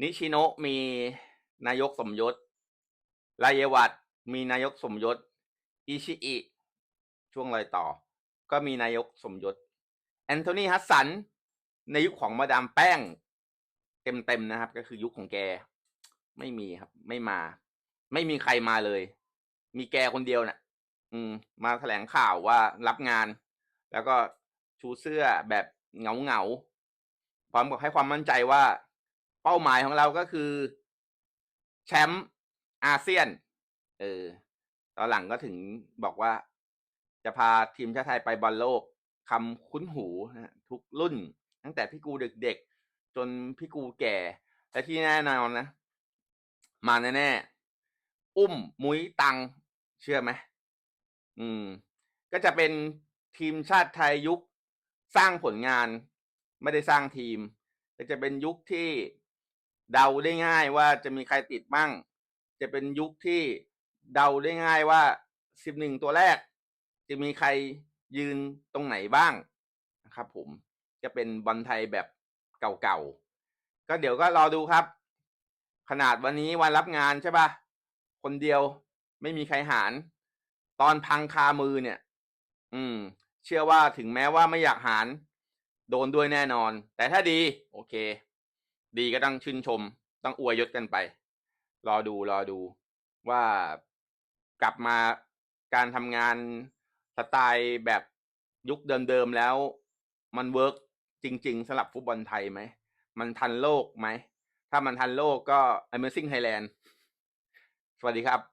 นิชิโนะมีนายกสมยศรายวัตมีนายกสมยศ อิชิอิ ช่วงรอยต่อ ก็มีนายกสมยศ แอนโทนีฮัสสัน ในยุคของมาดามแป้ง เต็มๆนะครับ ก็คือยุคของแก ไม่มีครับ ไม่มา ไม่มีใครมาเลย มีแกคนเดียวน่ะ อืม มาแถลงข่าวว่ารับงาน แล้วก็ชูเสื้อแบบเงาเงาๆพร้อมกับให้ความมั่นใจว่า เป้าหมายของเราก็คือ แชมป์อาเซียน เออ ตอนหลังก็ถึงบอกว่า จะพาทีมชาติไทยไปบอลโลกคำคุ้นหูนะทุกรุ่น ตั้งแต่พี่กูเด็กๆ จนพี่กูแก่และที่แน่นอนนะ มาแน่ๆ อุ้มมุ้ยตัง เชื่อไหม อืม ก็จะเป็นทีมชาติไทยยุคสร้างผลงาน ไม่ได้สร้างทีมแต่จะเป็นยุคที่ เดาได้ง่ายว่าจะมีใครติดบ้างจะเป็นยุคที่เดาได้ง่ายว่าสิบหนึ่งตัวแรก จะมีใครยืนตรงไหนบ้างนะครับผมจะเป็นบอลไทยแบบเก่าๆ ก็เดี๋ยวก็รอดูครับ ขนาดวันนี้วันรับงานใช่ป่ะ คนเดียวไม่มีใครหาร ตอนพังคามือเนี่ย อืม เชื่อว่าถึงแม้ว่าไม่อยากหาร โดนด้วยแน่นอน แต่ถ้าดี โอเค ดีก็ต้องชื่นชม ต้องอวยยศกันไป รอดูรอดูว่ากลับมาการทำงานสไตล์แบบยุคเดิมๆแล้ว มันเวิร์กจริง ๆสำหรับฟุตบอลไทยไหม มันทันโลกไหม ถ้ามันทันโลกก็ Amazing Thailand สวัสดีครับ